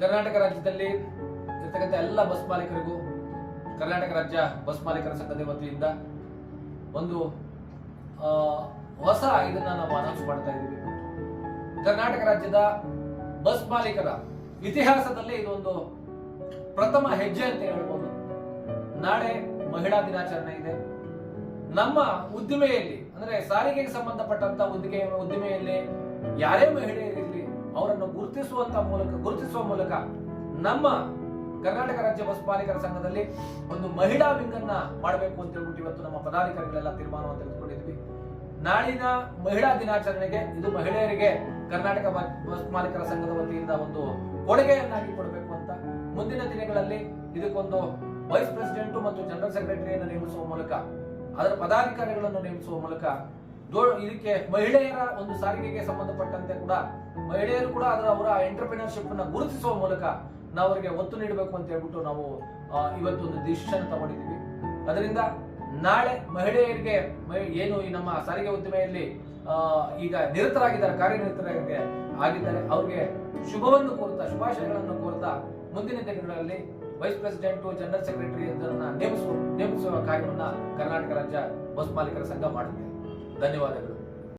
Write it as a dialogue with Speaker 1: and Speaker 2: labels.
Speaker 1: ಕರ್ನಾಟಕ ರಾಜ್ಯದಲ್ಲಿ ಇರ್ತಕ್ಕಂಥ ಎಲ್ಲ ಬಸ್ ಮಾಲೀಕರಿಗೂ ಕರ್ನಾಟಕ ರಾಜ್ಯ ಬಸ್ ಮಾಲೀಕರ ಸಂಘದ ವತಿಯಿಂದ ಒಂದು ಹೊಸ ಇದನ್ನ ನಾವು ಅನೌನ್ಸ್ ಮಾಡ್ತಾ ಇದ್ದೀವಿ. ಕರ್ನಾಟಕ ರಾಜ್ಯದ ಬಸ್ ಮಾಲೀಕರ ಇತಿಹಾಸದಲ್ಲೇ ಇದೊಂದು ಪ್ರಥಮ ಹೆಜ್ಜೆ ಅಂತ ಹೇಳ್ಬೋದು. ನಾಳೆ ಮಹಿಳಾ ದಿನಾಚರಣೆ ಇದೆ. ನಮ್ಮ ಉದ್ದಿಮೆಯಲ್ಲಿ, ಅಂದ್ರೆ ಸಾರಿಗೆಗೆ ಸಂಬಂಧಪಟ್ಟಂತ ಉದ್ದಿಮೆ ಉದ್ದಿಮೆಯಲ್ಲಿ ಯಾರೇ ಮಹಿಳೆಯರಿರಲಿ ಅವರನ್ನು ಗುರುತಿಸುವಂತ ಮೂಲಕ, ಗುರುತಿಸುವ ಮೂಲಕ ನಮ್ಮ ಕರ್ನಾಟಕ ರಾಜ್ಯ ಬಸ್ ಮಾಲೀಕರ ಸಂಘದಲ್ಲಿ ಒಂದು ಮಹಿಳಾ ವಿಂಗ್ ಅನ್ನ ಮಾಡಬೇಕು ಅಂತ ಹೇಳ್ಬಿಟ್ಟು ಇವತ್ತು ನಮ್ಮ ಪದಾಧಿಕಾರಿಗಳೆಲ್ಲ ತೀರ್ಮಾನವನ್ನು ತೆಗೆದುಕೊಂಡಿದ್ವಿ. ನಾಳಿನ ಮಹಿಳಾ ದಿನಾಚರಣೆಗೆ ಇದು ಮಹಿಳೆಯರಿಗೆ ಕರ್ನಾಟಕ ಬಸ್ ಮಾಲೀಕರ ಸಂಘದ ವತಿಯಿಂದ ಒಂದು ಕೊಡುಗೆಯನ್ನಾಗಿ ಕೊಡಬೇಕು ಅಂತ ಮುಂದಿನ ದಿನಗಳಲ್ಲಿ ಇದಕ್ಕೊಂದು ವೈಸ್ ಪ್ರೆಸಿಡೆಂಟ್ ಮತ್ತು ಜನರಲ್ ಸೆಕ್ರೆಟರಿಯನ್ನು ನೇಮಿಸುವ ಮೂಲಕ, ಅದರ ಪದಾಧಿಕಾರಿಗಳನ್ನು ನೇಮಿಸುವ ಮೂಲಕ ಇದಕ್ಕೆ ಮಹಿಳೆಯರ ಒಂದು ಸಾರಿಗೆಗೆ ಸಂಬಂಧಪಟ್ಟಂತೆ ಕೂಡ ಮಹಿಳೆಯರು ಕೂಡ ಅದರ, ಅವರ ಎಂಟರ್ಪ್ರಿನರ್ಶಿಪ್ನ ಗುರುತಿಸುವ ಮೂಲಕ ನಾವು ಅವರಿಗೆ ಒತ್ತು ನೀಡಬೇಕು ಅಂತ ಹೇಳ್ಬಿಟ್ಟು ನಾವು ಇವತ್ತು ಒಂದು ಡಿಸಿಷನ್ ತಗೊಂಡಿದ್ದೀವಿ. ಅದರಿಂದ ನಾಳೆ ಮಹಿಳೆಯರಿಗೆ ಮಹಿ- ಏನು ಈ ನಮ್ಮ ಸಾರಿಗೆ ಉದ್ದಿಮೆಯಲ್ಲಿ ಈಗ ನಿರತರಾಗಿದ್ದಾರೆ ಕಾರ್ಯನಿರತರಾಗಿ ಆಗಿದ್ದಾರೆ, ಅವ್ರಿಗೆ ಶುಭವನ್ನು ಕೋರ್ತಾ ಶುಭಾಶಯಗಳನ್ನು ಕೋರ್ತಾ ಮುಂದಿನ ದಿನಗಳಲ್ಲಿ ವೈಸ್ ಪ್ರೆಸಿಡೆಂಟ್ ಜನರಲ್ ಸೆಕ್ರೆಟರಿ ನೇಮಿಸುವ ನೇಮಿಸುವ ಕಾರ್ಯವನ್ನು ಕರ್ನಾಟಕ ರಾಜ್ಯ ಬಸ್ ಮಾಲೀಕರ ಸಂಘ ಮಾಡುತ್ತೆ. ధన్యవాదాలు